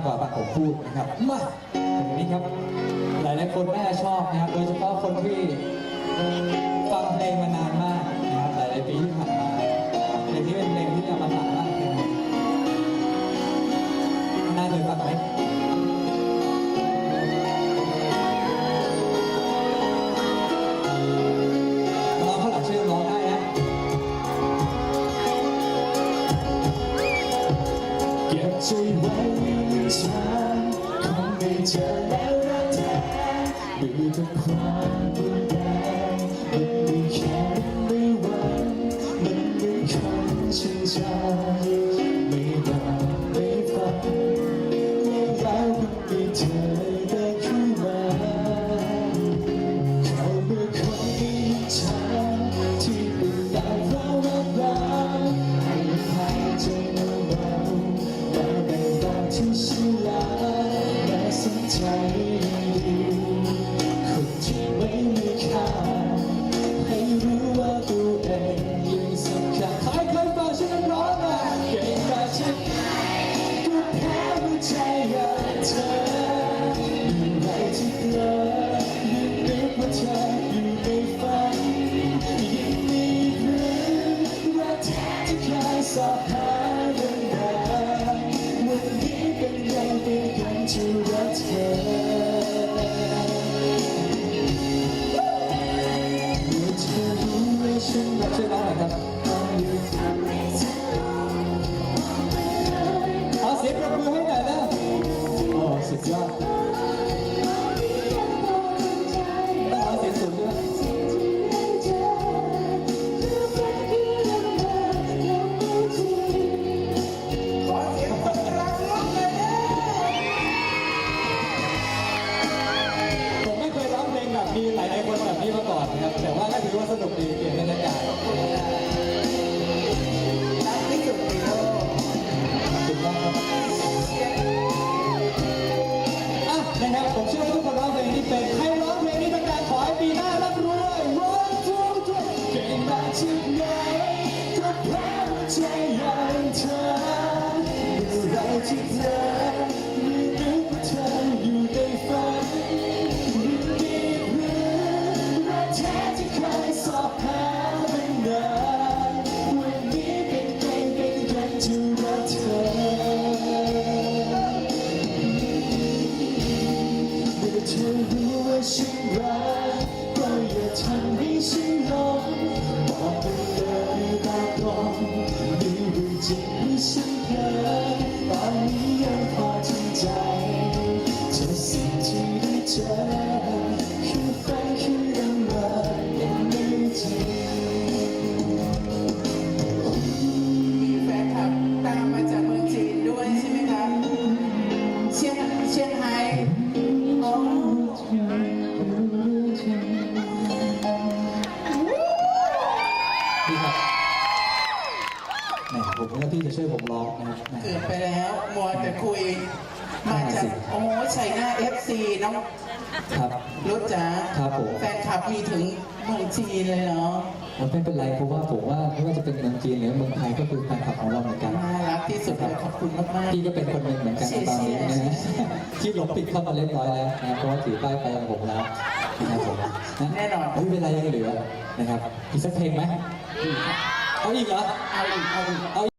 ากกว่าฟังผมพูดนะครับมาอย่างนี้ครับ หลายๆคนน่าจะชอบนะครับ โดยเฉพาะคนที่ฟังเพลงมานานมากนะครับหลายๆปีที่ผ่านมาเพลงนี้เป็นเพลงที่เอามาฝากมากเพลงหนึ่งน่าเคยฟังไหมร้อง ข้างหลังได้เจไว้ในฉันคงไม่เจอแล้วรักแท้มีแต่ความรุนแรงมันไม่แค่ไม่ไหวมันไม่คันชื่นใจไม่ได้ไม่ฟังแล้วแล้วเพิ่งมีเธอ ที่ฉันลาแม้สนใจดีคนที่ไม่มีค่าให้รู้ว่าตัวเองยังสำคัญใครเคยฟังชื่อนักร้องมาเก่งกว่าฉันก็แพ้หัวใจอย่างเธอ รู้ว่าฉันรักชื่อน้องอะไรครับต้องอยู่ทำให้เอเอาเสียงปรบมือให้หน่อยนะโอ้สุดยอด แบบนี้มาก่อนนะครับ แต่ว่าก็ถือว่าสนุกดีเปลี่ยนบรรยากาศขอบคุณมากครับอะนะครับผมเชื่อว่าทุกคนร้องเพลงนี้เป็นใครร้องเพลงนี้ดังๆขอให้ปีหน้าร่ำรวย one two three เก่งมาจากไหนก็เพราะใจอย่างเธอเมื่ไรที่เธอ เพ้อตอนนี้ยังพอทำใจเธอสิ่งที่ได้เจอ ช่วยผมร้องนะครับแหมเกือบไปแล้วมัวแต่คุย มาจากโอ้โหชัยนาเอฟซีน้องครับรุดจ๋าครับผม แฟนคลับมีถึงเมืองจีนเลยเนาะมันไม่เป็นไรเพราะว่าผมว่าไม่ว่าจะเป็นเมืองจีนหรือเมืองไทยก็คือแฟนคลับของเราเหมือนกันน่ารักที่สุดเลยขอบคุณมากๆพี่ก็เป็นคนหนึ่งเหมือนกันในตอนนี้นะฮะที่หลงปิดเข้ามาเรียบร้อยแล้วนะครับเพราะว่าถือป้ายไปของผมแล้วนะครับผมะแน่นอนไม่เป็นไรยังเหลือนะครับอีกสักเพลงไหมเอาอีกเหรอเอาอีกเอาอีกเอา